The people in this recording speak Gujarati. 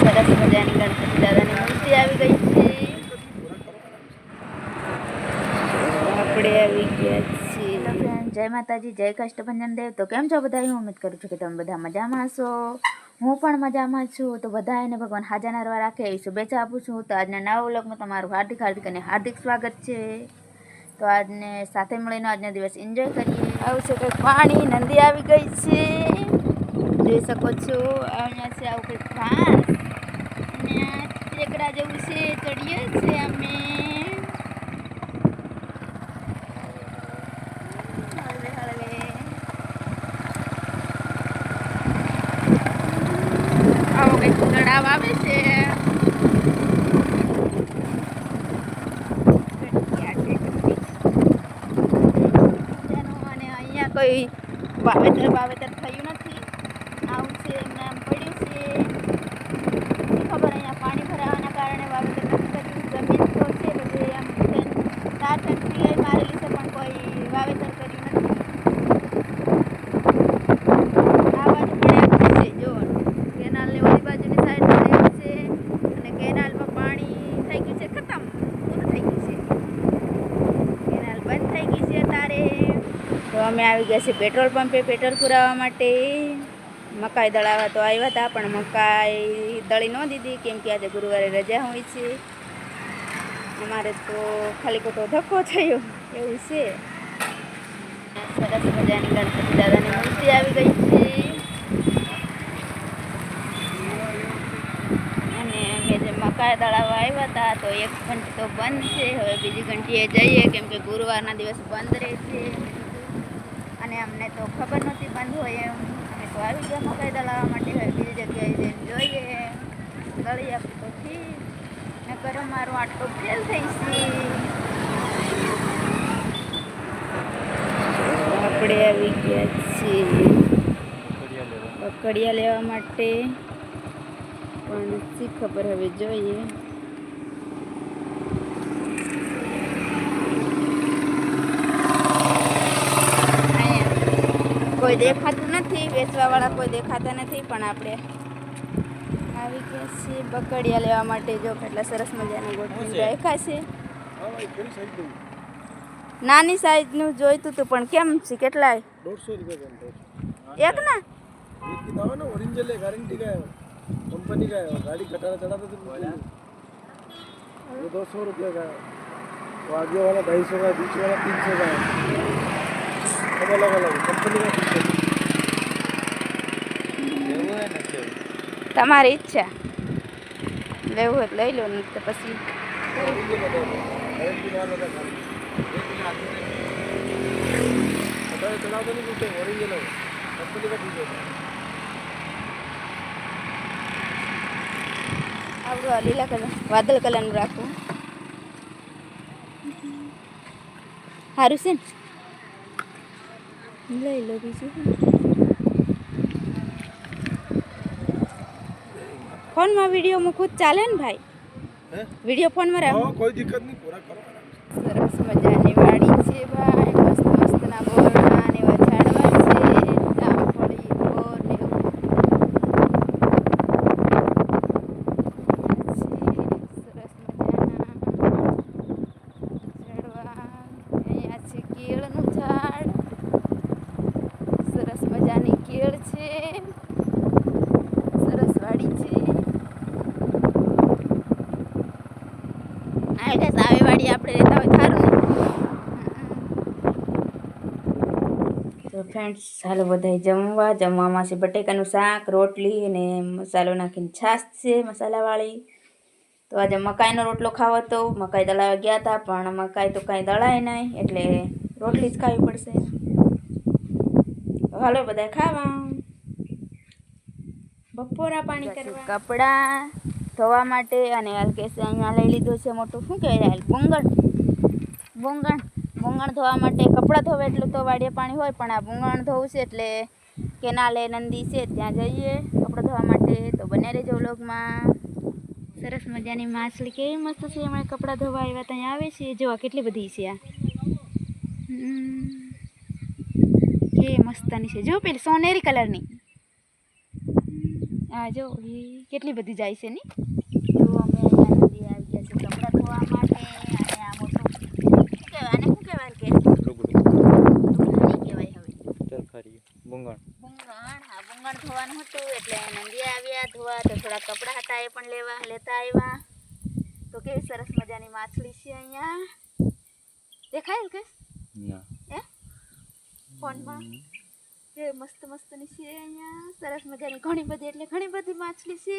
સરસ મજાની ગણપતિ દાદાની મૂર્તિ આવી ગઈ છે. આપણે આવી ગયા છીએ. જય માતાજી, જય કષ્ટભંજન દેવ. તો કેમ છો બધા? હું ઉમ્મીદ કરું છું કે તમે બધા મજામાં હશો. હું પણ મજામાં છું. તો બધા એને ભગવાન હાજા નરવા રાખે એ શુભેચ્છા આપું છું. તો આજના નવા વ્લોગમાં તમારું હાર્દિક હાર્દિક અને હાર્દિક સ્વાગત છે. તો આજને સાથે મળીને આજનો દિવસ એન્જોય કરીએ. આવું છે કંઈક પાણી, નંદી આવી ગઈ છે. જોઈ શકો છો. અહીંયા છે આવું કંઈક ઘાસ ટેકરા જેવું છે, ચડીએ છે અમે. આવો કંઈક તળાવ આવે છે. કોઈ વાવેતર વાવેતર થયું નથી. આવું છે, એમને પડ્યું છે શી ખબર અહીંયા પાણી ભરાવાના કારણે વાવેતર નથી કર્યું જમીન તો છે બધી આમ છે તાર ફેક્ટરી મારેલી છે પણ કોઈ વાવેતર કર્યું નથી આ બાજુ પણ એવું છે જો કેનાલની ઓલી બાજુની સાઈડ એવું છે અને કેનાલમાં પાણી થઈ ગયું છે ખતમ પૂરું થઈ ગયું છે કેનાલ બંધ થઈ ગઈ છે અત્યારે તો અમે આવી ગયા છીએ પેટ્રોલ પંપે. પેટ્રોલ પુરાવવા માટે મકાઈ દળાવવા તો આવ્યા હતા, પણ મકાઈ દળી ન દીધી, કેમ કે આજે ગુરુવારે રજા હોય છે. અમારે તો ખાલી ખોટો ધક્કો થયો, એવું છે. સરસ મજાની ગણપતિ દાદાની મૂર્તિ આવી ગઈ છે. અને અમે જે મકાઈ દળાવવા આવ્યા હતા, તો એક ઘંટી તો બંધ છે. હવે બીજી ઘંટીએ જઈએ, કેમ કે ગુરુવારના દિવસ બંધ રહે છે. અને અમને તો ખબર નહોતી બંધ હોય એમ. અમે તો આવી ગયા મકાઈ દલાવવા માટે, હવે બીજી જગ્યાએ જઈને જોઈએ. ગળી આપી તો ઠીક ને કરો મારું આટલું ફેલ થઈ છે આપણે આવી ગયા છીએ. પકડિયા લેવા માટે. પણ શી ખબર હવે જોઈએ અહીંયા કોઈ દેખાતું નથી વેચવાવાળા કોઈ દેખાતા નથી પણ આપણે આવી ગયા છીએ બકડિયા લેવા માટે. જો કેટલા સરસ મજાનું ગોઠવી રાખ્યા છે. નાની સાઈઝનું જોઈતું હતું પણ કેમ છે કેટલાય? દોઢસો રૂપિયા એક ના કંપની ગાડી દોઢસો રૂપિયા વાગ્યો વાળા ઢાઈસો વાળા બીચ વાળા તીનસો અલગ અલગ કંપની તમારી ઈચ્છા. લેવું હોય લઈ લો ને તો પછી આપણું આ લીલા કલર, વાદળ કલરનું રાખવું સારું છે લઈ લો બીજું. ફોનમાં વીડિયો મૂકું ચાલે ને ભાઈ? વીડિયો ફોનમાં કોઈ દિક્કત નહીં પૂરા કરો સરસ મજાની વાડી છે ભાઈ. તો ફ્રેન્ડ્સ ચાલો બધાય જમવા. જમવામાં છે બટેકાનું શાક રોટલી અને મસાલો નાખીને છાશ છે મસાલાવાળી. તો આજે મકાઈનો રોટલો ખાવો હતો મકાઈ દળાવા ગયા હતા પણ મકાઈ તો કાંઈ દળાય નહીં એટલે રોટલી જ ખાવી પડશે. હાલો બધા ખાવા. બપોરા પાણી કરવા. કપડાં ધોવા માટે અને અલ્કેશે અહીંયા લઈ લીધું છે મોટું. શું કહેવાય બુંગણ બુંગણ બુંગણ ધોવા માટે કપડાં ધોવે એટલું તો વાડીએ પાણી હોય પણ આ ભૂંગણ ધોવું છે એટલે કેનાલે નંદી છે ત્યાં જઈએ કપડાં ધોવા માટે. તો બને રહેજો વ્લોગમાં. સરસ મજાની માછલી કેવી મસ્ત છે એમણે કપડાં ધોવા આવ્યા ત્યાં આવે છે જોવા કેટલી બધી છે આ. કે મસ્તની છે. જો પેલી સોનેરી કલરની. આ જો કેટલી બધી જાય છે ની. તો અમે અહીંયા નદી આવી ગયા છે કપડાં ધોવા માટે અને આ મોટું શું કહેવાય આને શું કહેવાય કે નહીં કહેવાય હવે બુંગણ બુંગણ ધોવાનું હતું એટલે નંદી આવ્યા ધોવા તો થોડા કપડાં હતા એ પણ લેવા લેતા આવ્યા. તો કેવી સરસ મજાની માછલી છે અહીંયા. દેખાય કે એ ફોનમાં કે મસ્ત મસ્તની છે અહીંયા. સરસ મજાની ઘણી બધી એટલે ઘણી બધી માછલી છે.